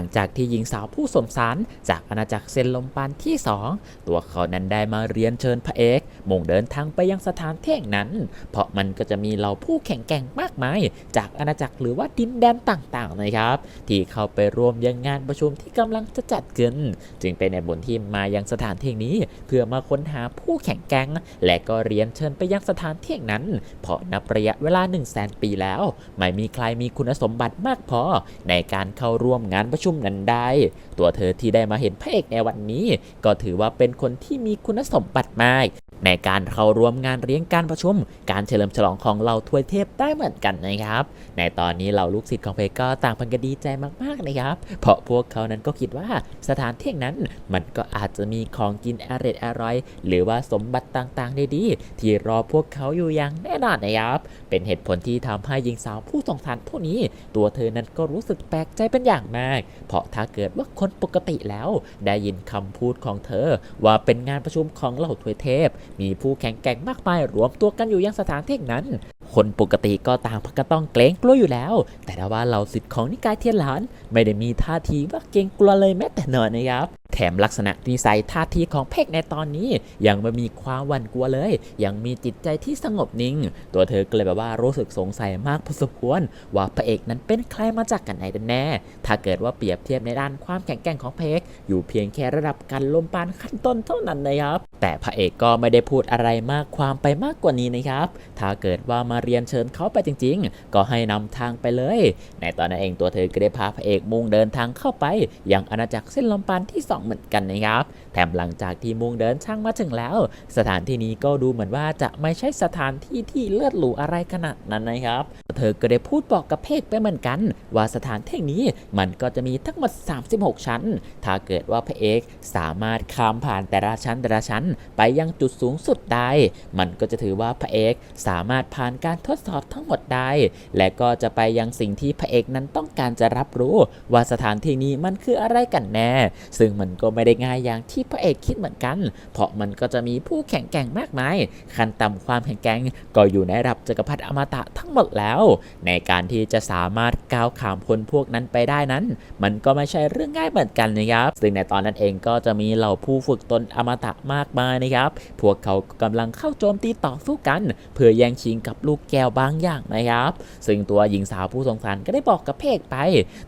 ลังจากที่หญิงสาวผู้สมสารจากอาณาจักรเซนลมปานที่ 2 ตัวเขานั้นได้มาเรียนเชิญพระเอกมุ่งเดินทางไปยังสถานที่แห่งนั้น เพราะมันก็จะมีเหล่าผู้แข่งแกร่งมากมาย จากอาณาจักรหรือว่าดินแดนต่างๆนะครับ ที่เข้าไปร่วมยังงานประชุมที่กำลังจะจัดขึ้น จึงเป็นในบนที่มายังสถานที่งนี้ เพื่อมาค้นหาผู้แข่งแกร่งและก็เรียนเชิญไปยังสถานที่แห่งนั้น เพราะนับระยะเวลา1 0 0 0 0แสนปีแล้ว ไม่มีใครมีคุณสมบัติมากพอในการเข้าร่วมงานประชุมุมนั้นได้ ตัวเธอที่ได้มาเห็นพระเอกในวันนี้ ก็ถือว่าเป็นคนที่มีคุณสมบัติมาก ในการเข้าร่วมงานเลี้ยงการประชุม การเฉลิมฉลองของเราทวยเทพได้เหมือนกันนะครับ ในตอนนี้เราลูกศิษย์ของเพก็ต่างพันกันดีใจมากๆนะครับ เพราะพวกเขานั้นก็คิดว่าสถานที่นั้นมันก็อาจจะมีของกินอร่อยอร่อยหรือว่าสมบัติต่างๆดีๆที่รอพวกเขาอยู่อย่างแน่นอนนะครับ เป็นเหตุผลที่ทำให้หญิงสาวผู้สงสารผู้นี้ ตัวเธอนั้นก็รู้สึกแปลกใจเป็นอย่างมาก เพราะถ้าเกิดว่าคนปกติแล้ว ได้ยินคำพูดของเธอ ว่าเป็นงานประชุมของเหล่าทวยเทพมีผู้แข่งแกร่งมากมายรวมตัวกันอยู่ยังสถานที่นั้น คนปกติก็ต่างพักก็ต้องเกรงกลัวอยู่แล้ว แต่ถ้าว่าเราสิทธิ์ของนิกายเทียนหลาน ไม่ได้มีท่าทีว่าเกรงกลัวเลยแม้แต่น้อยนะครับ แถมลักษณะนิสัยท่าทีของเพกในตอนนี้ ยังไม่มีความหวั่นกลัวเลย ยังมีจิตใจที่สงบนิ่ง ตัวเธอก็เลยแบบว่ารู้สึกสงสัยมากพอสมควร ว่าพระเอกนั้นเป็นใครมาจากกันไหนกันแน่ ถ้าเกิดว่าเปรียบเทียบในด้านความแข็งแกร่งของเพกอยู่เพียงแค่ระดับการลมปานขั้นต้นเท่านั้นนะครับ แต่พระเอกก็ไม่ได้พูดอะไรมากความไปมากกว่านี้นะครับ ถ้าเกิดว่ามาเรียนเชิญเขาไปจริง ๆ ก็ให้นำทางไปเลย ในตอนนั้นเองตัวเธอก็ได้พาพระเอกมุ่งเดินทางเข้าไปยังอาณาจักรเส้นลมปานที่2เหมือนกันนะครับ แถมหลังจากที่มุ่งเดินช่างมาถึงแล้ว สถานที่นี้ก็ดูเหมือนว่าจะไม่ใช่สถานที่ที่เลือดหรูอะไรขนาดนั้นนะครับ เธอก็ได้พูดบอกกับเพกไปเหมือนกัน ว่าสถานที่นี้มันก็จะมีทั้งหมด 36 ชั้น ถ้าเกิดว่าพระเอกสามารถข้ามผ่านแต่ละชั้นแต่ละชั้น ไปยังจุดสูงสุดได้ มันก็จะถือว่าพระเอกสามารถผ่านการทดสอบทั้งหมดได้ และก็จะไปยังสิ่งที่พระเอกนั้นต้องการจะรับรู้ ว่าสถานที่นี้มันคืออะไรกันแน่ ซึ่งมันก็ไม่ได้ง่ายอย่างที่พระเอกคิดเหมือนกัน เพราะมันก็จะมีผู้แข่งแกร่งมากมายขั้นต่ำความแข่งแกร่งก็อยู่ในระดับจักรพรรดิอมตะทั้งหมดแล้ว ในการที่จะสามารถก้าวข้ามคนพวกนั้นไปได้นั้น มันก็ไม่ใช่เรื่องง่ายเหมือนกันนะครับ ซึ่งในตอนนั้นเองก็จะมีเหล่าผู้ฝึกตนอมตะมากมายนะครับ พวกเขากำลังเข้าโจมตีต่อสู้กัน เพื่อแย่งชิงกับลูกแก้วบางอย่างนะครับ ซึ่งตัวหญิงสาวผู้สงสารก็ได้บอกกับพระเอกไป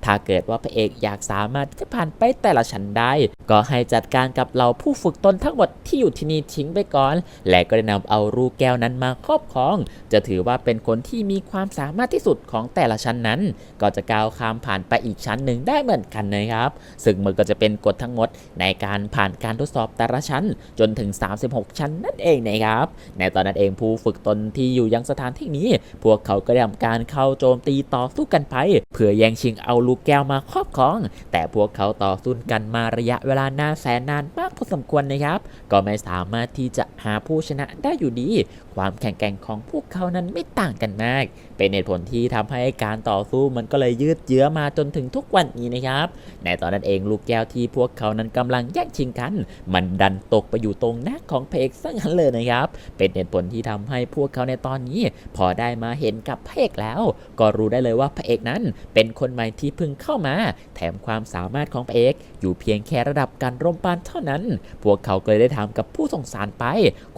ถ้าเกิดว่าพระเอกอยากสามารถที่จะผ่านไปแต่ละชั้นได้ก็ให้จัดการกับเราผู้ฝึกตนทั้งหมดที่อยู่ที่นี่ทิ้งไปก่อน และก็ได้นำเอารูแก้วนั้นมาครอบครอง จะถือว่าเป็นคนที่มีความสามารถที่สุดของแต่ละชั้นนั้น ก็จะก้าวข้ามผ่านไปอีกชั้นหนึ่งได้เหมือนกันนะครับ ซึ่งมันก็จะเป็นกฎทั้งหมดในการผ่านการทดสอบแต่ละชั้น จนถึง 36 ชั้นนั่นเองนะครับ ในตอนนั้นเองผู้ฝึกตนที่อยู่ยังสถานที่นี้ พวกเขาก็ได้ทำการเข้าโจมตีต่อสู้กันไป เพื่อแย่งชิงเอาลูกแก้วมาครอบครอง แต่พวกเขาต่อสู้กันมาระยะเวลานานแสนนานมากพอสมควรนะครับ ก็ไม่สามารถที่จะหาผู้ชนะได้อยู่ดี ความแข็งแกร่งของพวกเขานั้นไม่ต่างกันมาก เป็นเหตุผลที่ทำให้การต่อสู้มันก็เลยยืดเยื้อมาจนถึงทุกวันนี้นะครับ ในตอนนั้นเองลูกแก้วที่พวกเขานั้นกำลังแย่งชิงกัน มันดันตกไปอยู่ตรงหน้าของเพกซะงั้นเลยนะครับ เป็นเหตุผลที่ทำให้พวกเขาในตอนนี้ พอได้มาเห็นกับพระเอกแล้ว ก็รู้ได้เลยว่าพระเอกนั้น เป็นคนใหม่ที่เพิ่งเข้ามา แถมความสามารถของพระเอกอยู่เพียงแค่ระดับการร่มปานเท่านั้น พวกเขาก็เลยได้ถามกับผู้ส่งสารไป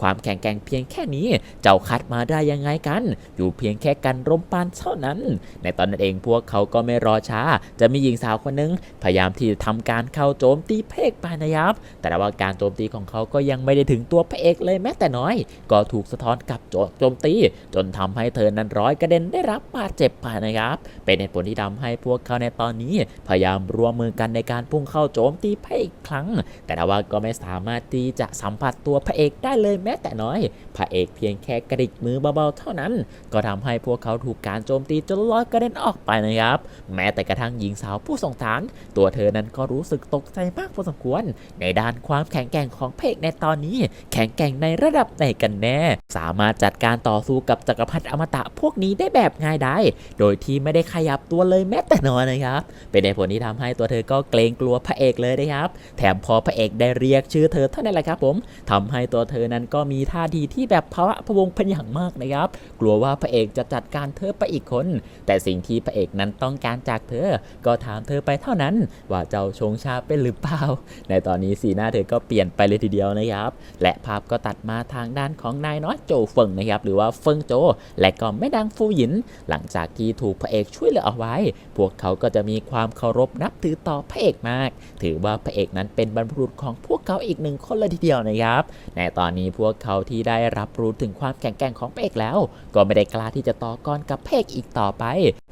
ความแข็งแกร่งเพียงแค่นี้ เจ้าคัดมาได้ยังไงกัน อยู่เพียงแค่การร่มปานเท่านั้น ในตอนนั้นเองพวกเขาก็ไม่รอช้า จะมีหญิงสาวคนหนึ่งพยายามที่จะทำการเข้าโจมตีพระเอกไปนะครับ แต่ว่าการโจมตีของเขาก็ยังไม่ได้ถึงตัวพระเอกเลยแม้แต่น้อย ก็ถูกสะท้อนกลับโจโจมตี จนทำให้เธอนั้นร้อยกระเด็นได้รับบาดเจ็บไปนะครับ เป็นเหตุผลที่ทำให้พวกเขาในตอนนี้ พยายามร่วมมือกันในการพุ่งเข้าโจมตีพระเอกอีกครั้ง แต่ทว่าก็ไม่สามารถที่จะสัมผัสตัวพระเอกได้เลยแม้แต่น้อย พระเอกเพียงแค่กระดิกมือเบาๆเท่านั้น ก็ทำให้พวกเขาถูกการโจมตีจนลอยกระเด็นออกไปนะครับ แม้แต่กระทั่งหญิงสาวผู้ส่งสารตัวเธอนั้นก็รู้สึกตกใจมากพอสมควร ในด้านความแข็งแกร่งของพระเอกในตอนนี้ แข็งแกร่งในระดับไหนกันแน่ สามารถจัดการต่อสู้กับจักรพรรดิอมตะพวกนี้ได้แบบง่ายได้ โดยที่ไม่ได้ขยับตัวเลยแม้แต่น้อยนะครับ เป็นในผลที่ทำให้ตัวเธอก็เกรงกลัวพระเอกเลยนะครับแถมพอพระเอกได้เรียกชื่อเธอเท่านั้นแหละครับผมทำให้ตัวเธอนั้นก็มีท่าทีที่แบบภาวะพะวงเป็นอย่างมากนะครับ กลัวว่าพระเอกจะจัดการเธอไปอีกคน แต่สิ่งที่พระเอกนั้นต้องการจากเธอ ก็ถามเธอไปเท่านั้น ว่าเจ้าชงชาเป็นหรือเปล่า ในตอนนี้สีหน้าเธอก็เปลี่ยนไปเลยทีเดียวนะครับ และภาพก็ตัดมาทางด้านของนายน้อยโจเฟิงนะครับ หรือว่าเฟิงโจ และก็แม่นางฟูหยิน หลังจากที่ถูกพระเอกช่วยเหลือเอาไว้ พวกเขาก็จะมีความเคารพนับถือต่อพระเอกมาก ถือว่าพระเอกนั้นเป็นบรรพบุรุษของพวกเขาอีกหนึ่งคนเลยทีเดียวนะครับ ในตอนนี้พวกเขาที่ได้รับรู้ถึงความแข็งแกร่งของพระเอกแล้ว ก็ไม่ได้กล้าที่จะต่อกรกับพระเอกอีกต่อไป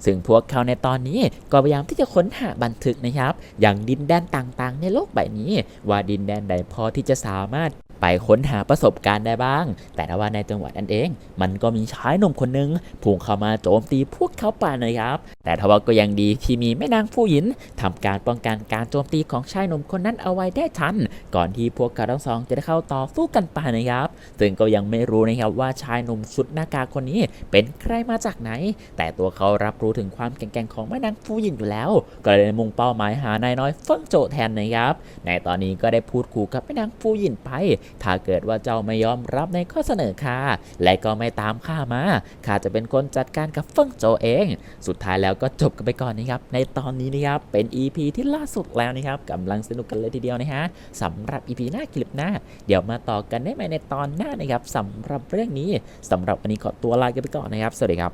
ซึ่งพวกเขาในตอนนี้ก็พยายามที่จะค้นหาบันทึกนะครับ อย่างดินแดนต่างๆ ในโลกใบนี้ ว่าดินแดนใดพอที่จะสามารถ ไปค้นหาประสบการณ์ได้บ้าง แต่ถ้าว่าในจังหวัดนั้นเอง มันก็มีชายหนุ่มคนหนึ่งพุ่งเข้ามาโจมตีพวกเขาป่านะครับ แต่ทว่าก็ยังดีที่มีแม่นางผู้หญินทำการป้องกันการโจมตีของชายหนุ่มคนนั้นเอาไว้ได้ทัน ก่อนที่พวกเขาทั้งสองจะได้เข้าต่อสู้กันไปนะครับ ซึ่งก็ยังไม่รู้นะครับว่าชายหนุ่มชุดหน้ากากคนนี้เป็นใครมาจากไหน แต่ตัวเขารับรู้ถึงความแข็งแกร่งของแม่นางฟูหยินอยู่แล้ว ก็เลยมุ่งเป้าหมายหานายน้อยเฟิงโจแทนนะครับ ในตอนนี้ก็ได้พูดขู่กับแม่นางฟูหยินไปถ้าเกิดว่าเจ้าไม่ยอมรับในข้อเสนอข้าและก็ไม่ตามข้ามาข้าจะเป็นคนจัดการกับเฟิงโจเอง สุดท้ายแล้วก็จบกันไปก่อนนะครับ ในตอนนี้นะครับเป็น EP ที่ล่าสุดแล้วนะครับกำลังสนุกกันเลยทีเดียวนะฮะสำหรับ EP หน้าคลิปหน้า เดี๋ยวมาต่อกันได้ไหมในตอนหน้านะครับสำหรับเรื่องนี้สำหรับวันนี้ขอตัวลากันไปก่อนนะครับ สวัสดีครับ